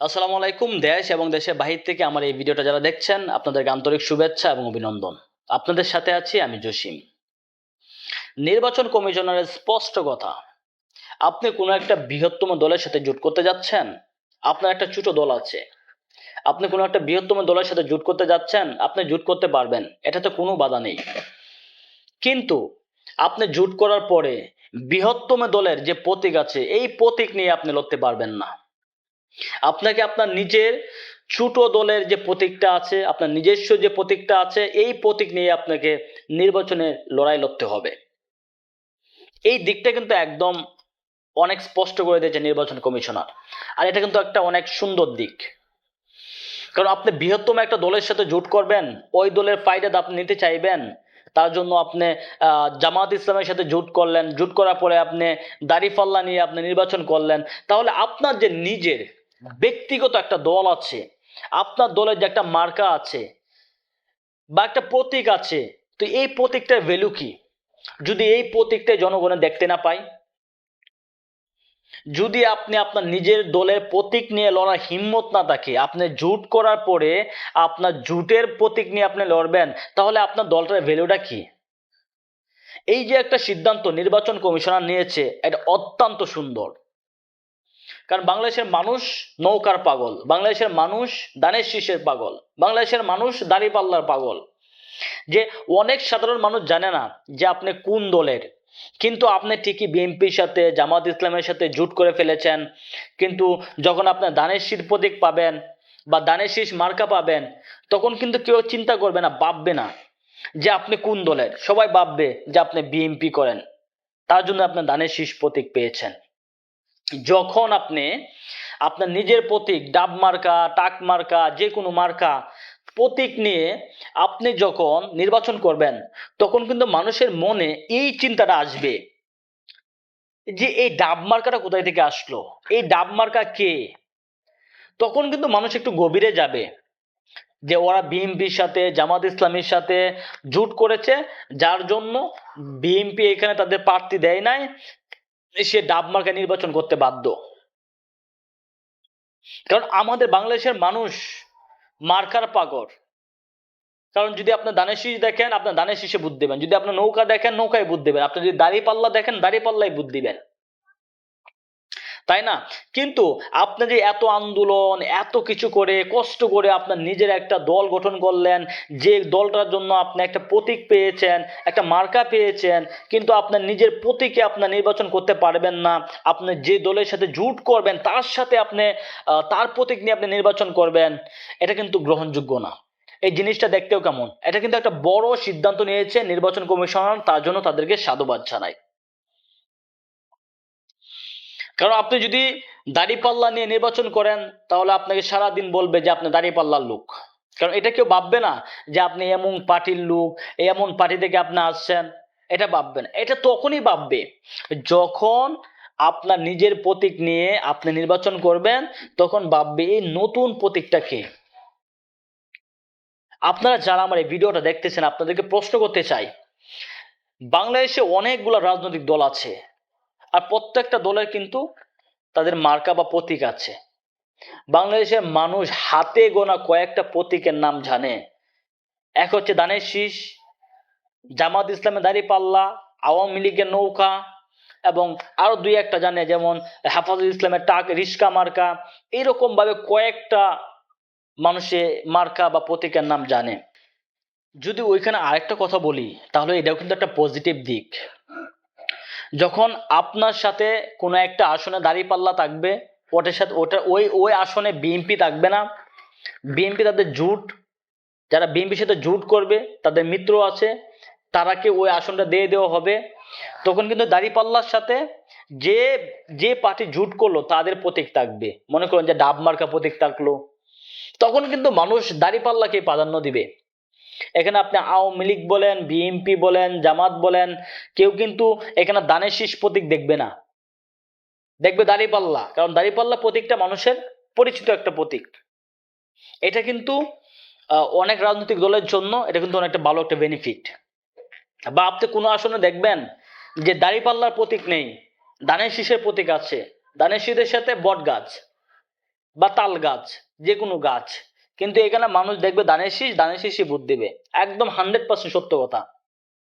আসসালামু আলাইকুম, দেশ এবং দেশের বাহির থেকে আমার এই ভিডিওটা যারা দেখছেন, আপনাদেরকে আন্তরিক শুভেচ্ছা এবং অভিনন্দন। আপনাদের সাথে আছি আমি জসিম। নির্বাচন কমিশনারের স্পষ্ট কথা, আপনি কোনো একটা বৃহত্তম দলের সাথে জোট করতে যাচ্ছেন? আপনার একটা ছোট দল আছে। আপনি কোনো একটা বৃহত্তম দলের সাথে জোট করতে যাচ্ছেন? আপনি জোট করতে পারবেন এটাতে কোনো বাধা নেই। কিন্তু আপনি জোট করার পরে বৃহত্তম দলের যে প্রতীক আছে, এই প্রতীক নিয়ে আপনি লড়তে পারবেন না। আপনাকে আপনার নিজের ছোট দলের যে প্রতীকটা আছে, আপনার নিজস্ব যে প্রতীকটা আছে, এই প্রতীক নিয়ে আপনাকে নির্বাচনে লড়াই লড়তে হবে। এই দিকটা কিন্তু একদম অনেক স্পষ্ট করে দিয়েছে নির্বাচন কমিশনার। আর এটা কিন্তু একটা অনেক সুন্দর দিক। কারণ আপনি বৃহত্তম একটা দলের সাথে জোট করবেন, ওই দলের ফায়দা আপনি নিতে চাইবেন, তার জন্য আপনি জামাত ইসলামের সাথে জোট করলেন, জোট করার পরে আপনি দাড়িপাল্লা নিয়ে আপনি নির্বাচন করলেন, তাহলে আপনার যে নিজের ব্যক্তিগত একটা দল আছে, আপনার দলের যে একটা মার্কা আছে বা একটা প্রতীক আছে, তো এই প্রতীকটার ভ্যালু কি? যদি এই প্রতীকটা জনগণে দেখতে না পায়, যদি আপনি আপনার নিজের দলের প্রতীক নিয়ে লড়ার হিম্মত না থাকে, আপনি জুট করার পরে আপনার জুটের প্রতীক নিয়ে আপনি লড়বেন, তাহলে আপনার দলটার ভ্যালুটা কি? এই যে একটা সিদ্ধান্ত নির্বাচন কমিশনার নিয়েছে, এটা অত্যন্ত সুন্দর। কারণ বাংলাদেশের মানুষ নৌকার পাগল, বাংলাদেশের মানুষ দানের শীষের পাগল, বাংলাদেশের মানুষ দাড়িপাল্লার পাগল। যে অনেক সাধারণ মানুষ জানে না যে আপনি কোন দলের, কিন্তু আপনি ঠিকই বিএনপির সাথে, জামাত ইসলামের সাথে জুট করে ফেলেছেন, কিন্তু যখন আপনার দানের শীষ প্রতীক পাবেন বা দানের শীষ মার্কা পাবেন, তখন কিন্তু কেউ চিন্তা করবে না, ভাববে না যে আপনি কোন দলের। সবাই ভাববে যে আপনি বিএনপি করেন। তার জন্য আপনি দানের শীষ প্রতীক পেয়েছেন। যখন আপনি আপনার নিজের প্রতীক, ডাব মার্কা, টাক মার্কা, যে কোনো মার্কা প্রতীক নিয়ে আপনি যখন নির্বাচন করবেন, তখন কিন্তু মানুষের মনে এই চিন্তাটা আসবে যে এই ডাব মার্কাটা কোথায় থেকে আসলো? এই ডাব মার্কা কে? তখন কিন্তু মানুষ একটু গভীরে যাবে যে ওরা বিএনপির সাথে, জামাত ইসলামীর সাথে জুট করেছে, যার জন্য বিএনপি এখানে তাদের প্রার্থী দেয় নাই সে ডাব মার্কা নির্বাচন করতে বাধ্য। কারণ আমাদের বাংলাদেশের মানুষ মার্কার পাগর কারণ যদি আপনার দানের শীষ দেখেন, আপনার দানের শীষে বুদ্ধ দেবেন। যদি আপনার নৌকা দেখেন, নৌকায় বুদ্ধ দেবেন। আপনি যদি দাড়ি পাল্লা দেখেন, দাড়ি পাল্লায় বুদ্ধ দিবেন। তাই না? কিন্তু আপনি যে এত আন্দোলন, এত কিছু করে কষ্ট করে আপনার নিজের একটা দল গঠন করলেন, যে দলটার জন্য আপনি একটা প্রতীক পেয়েছেন, একটা মার্কা পেয়েছেন, কিন্তু আপনার নিজের প্রতীকে আপনার নির্বাচন করতে পারবেন না, আপনি যে দলের সাথে জুট করবেন, তার সাথে আপনি তার প্রতীক নিয়ে আপনি নির্বাচন করবেন, এটা কিন্তু গ্রহণযোগ্য না। এই জিনিসটা দেখতেও কেমন? এটা কিন্তু একটা বড় সিদ্ধান্ত নিয়েছে নির্বাচন কমিশনার তার জন্য তাদেরকে সাধুবাদ জানাই। কারণ আপনি যদি দাড়িপাল্লা নিয়ে নির্বাচন করেন, তাহলে আপনাকে সারা দিন বলবে যে আপনি দাড়িপাল্লার লোক। কারণ এটা কেউ ভাববে না যে আপনি এমন পার্টির লোক, এমন পার্টি থেকে আপনি আসছেন। এটা ভাববে না। এটা তখনই ভাববে যখন আপনার নিজের প্রতীক নিয়ে আপনি নির্বাচন করবেন, তখন ভাববে এই নতুন প্রতীকটা কে? আপনারা যারা আমার এই ভিডিওটা দেখতেছেন, আপনাদেরকে প্রশ্ন করতে চাই, বাংলাদেশে অনেকগুলো রাজনৈতিক দল আছে। আর প্রত্যেকটা দলের কিন্তু তাদের মার্কা বা প্রতীক আছে। বাংলাদেশের মানুষ হাতে গোনা কয়েকটা প্রতীকের নাম জানে। এক হচ্ছে দানের শীষ, জামাত ইসলামের দাড়ি পাল্লা, আওয়ামী লীগের নৌকা এবং আরও দুই একটা জানে, যেমন হেফাজত ইসলামের টাক রিস্কা মার্কা। এইরকম ভাবে কয়েকটা মানুষে মার্কা বা প্রতীকের নাম জানে। যদি ওইখানে আরেকটা কথা বলি, তাহলে এটাও কিন্তু একটা পজিটিভ দিক। যখন আপনার সাথে কোনো একটা আসনে দাঁড়িপাল্লা থাকবে, ওটার সাথে ওটা, ওই ওই আসনে বিএনপি থাকবে না। বিএনপি তাদের জুট, যারা বিএনপির সাথে জুট করবে, তাদের মিত্র আছে, তারাকে ওই আসনটা দিয়ে দেওয়া হবে। তখন কিন্তু দাঁড়িপাল্লার সাথে যে যে পার্টি জুট করল, তাদের প্রতীক থাকবে। মনে করেন যে ডাব মার্কা প্রতীক থাকল। তখন কিন্তু মানুষ দাঁড়িপাল্লাকে প্রাধান্য দিবে। এখানে আপনি আওয়ামী লীগ বলেন, বিএনপি বলেন, জামাত বলেন, কেউ কিন্তু এখানে দানের শীষ প্রতীক দেখবে না। দেখবে দাঁড়িপাল্লা, কারণ দাঁড়িপাল্লা প্রতীকটা মানুষের পরিচিত একটা প্রতীক। এটা কিন্তু অনেক রাজনৈতিক দলের জন্য এটা কিন্তু অনেকটা ভালো একটা বেনিফিট বা আপনি কোনো আসনে দেখবেন যে দাঁড়িপাল্লার প্রতীক নেই, দানের শীষের প্রতীক আছে, দানের শীষের সাথে বট গাছ বা তাল গাছ যে কোনো গাছ। কিন্তু এখানে মানুষ দেখবে দানের শীষ দানের শীষই ভোট দিবে। একদম হান্ড্রেড পার্সেন্ট সত্য কথা।